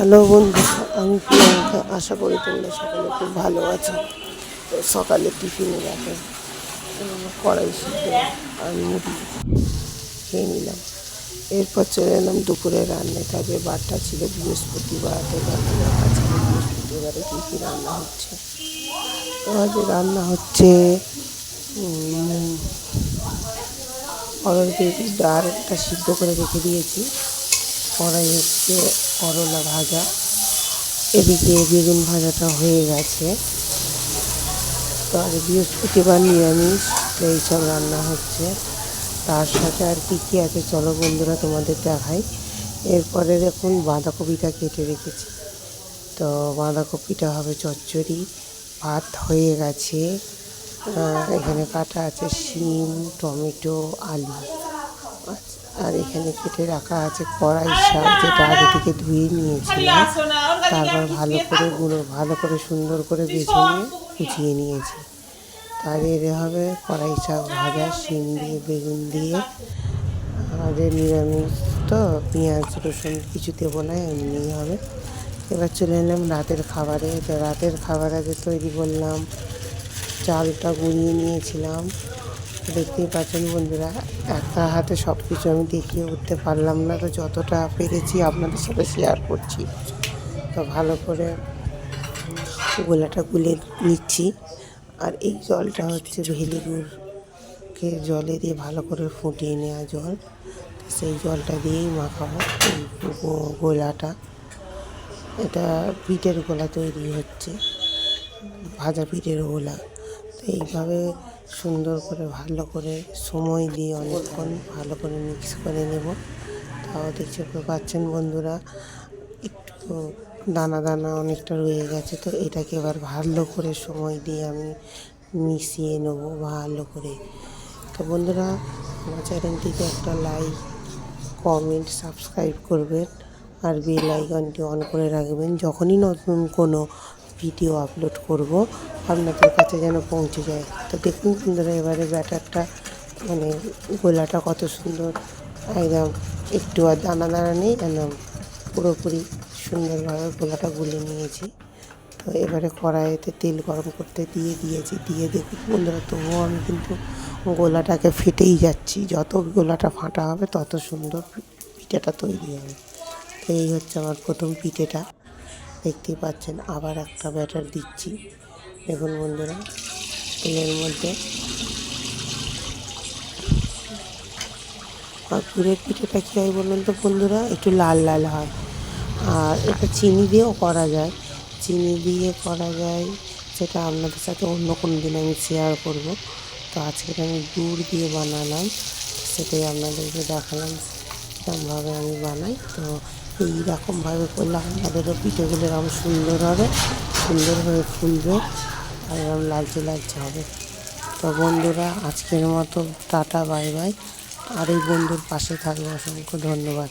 Hello বন্ধু আমি প্রিয়াঙ্কা। আশা করি তোমরা সকলে খুব ভালো আছো। তো সকালে টিফিনে রাখে কড়াই সিদ্ধ আর মুড়ি খেয়ে নিলাম। এরপর চলে এলাম দুপুরে রান্নায়। তবে বারটা ছিল বৃহস্পতিবার বৃহস্পতিবারে। কী কী রান্না হচ্ছে? তো আজ রান্না হচ্ছে উম, অরল বেগুন ডালটা সিদ্ধ করে রেখে দিয়েছি। কড়াই হচ্ছে করলা ভাজা। এদিকে বেগুন ভাজাটা হয়ে গেছে। তো আর বৃহস্পতিবার নিরামিষ তো এইসব রান্না হচ্ছে। তার সাথে আর কী কী আছে চলো বন্ধুরা তোমাদের দেখাই। এরপরে দেখুন বাঁধাকপিটা কেটে রেখেছি। তো বাঁধাকপিটা হবে চচ্চড়ি। ভাত হয়ে গেছে। এখানে কাটা আছে শিম টমেটো আলু। আচ্ছা, আর এখানে কেটে রাখা আছে কড়াই শাক, যেটা আগে থেকে ধুয়ে নিয়েছিলাম। তারপর ভালো করে গুঁড়ো, ভালো করে সুন্দর করে বেছে নিয়ে কুচিয়ে নিয়েছি। তার এর হবে কড়াই শাক ভাজা, শিম দিয়ে, বেগুন দিয়ে আমাদের নিরামিষ তো পেঁয়াজ, রসুন কিছু দেবো না এমনি হবে। এবার চলে এলাম রাতের খাবারে। তো রাতের খাবার আগে তৈরি করলাম, চালটা গুঁড়িয়ে নিয়েছিলাম। দেখতেই পাচ্ছেন বন্ধুরা একা হাতে সব কিছু আমি দেখিয়ে উঠতে পারলাম না। তো যতটা পেরেছি আপনাদের সাথে শেয়ার করছি। তো ভালো করে গোলাটা গুলে নিচ্ছি। আর এই জলটা হচ্ছে ভেলিগুড়কে জলে দিয়ে ভালো করে ফুটিয়ে নেওয়া জল। সেই জলটা দিয়েই মাখাবো গোলাটা। এটা পিঠের গোলা তৈরি হচ্ছে, ভাজা পিঠের গোলা। তো এইভাবে সুন্দর করে, ভালো করে সময় দিয়ে অনেকক্ষণ ভালো করে মিক্স করে নেব। তাও দেখতে পাচ্ছেন বন্ধুরা, একটু দানা দানা অনেকটা রয়ে গেছে, তো এটাকে এবার ভালো করে সময় দিয়ে আমি মিশিয়ে নেব ভালো করে। তো বন্ধুরা, আমার চ্যানেলটিতে একটা লাইক, কমেন্ট, সাবস্ক্রাইব করবেন, আর বেল আইকনটি অন করে রাখবেন। যখনই নতুন কোনো ভিডিও আপলোড করব, আপনাদের কাছে যেন পৌঁছে যায়। তো দেখুন বন্ধুরা, এবারে ব্যাটারটা মানে গোলাটা কত সুন্দর। একদম একটু আর দানা দানা নেই, একদম পুরোপুরি সুন্দরভাবে গোলাটা গুলে নিয়েছি। তো এবারে কড়াইতে তেল গরম করতে দিয়ে দিয়েছি। দিয়ে দেখুন বন্ধুরা, তবুও আমি কিন্তু গোলাটাকে ফেটেই যাচ্ছি। যত গোলাটা ফাটা হবে, তত সুন্দর পিঠেটা তৈরি হবে। তো এই হচ্ছে আমার প্রথম পিঠেটা। দেখতেই পাচ্ছেন, আবার একটা ব্যাটার দিচ্ছি। দেখুন বন্ধুরা, তেলের মধ্যে আর পুরের পিঠেটা কী হয় বলুন তো বন্ধুরা, একটু লাল লাল হয়। আর এটা চিনি দিয়েও করা যায়। চিনি দিয়ে করা যায়, সেটা আপনাদের সাথে অন্য কোনো দিন আমি শেয়ার করব। তো আজকে আমি গুড় দিয়ে বানালাম, সেটাই আপনাদেরকে দেখালাম, এরকমভাবে আমি বানাই। তো এই রকমভাবে করলে আপনাদেরও পিঠেগুলো এরকম সুন্দর হবে, সুন্দর হয়ে ফুলবে আর এরকম লালচে লালচে হবে। তো বন্ধুরা, আজকের মতো টাটা, বাই বাই। আর এই বন্ধুর পাশে থাকবে, অসংখ্য ধন্যবাদ।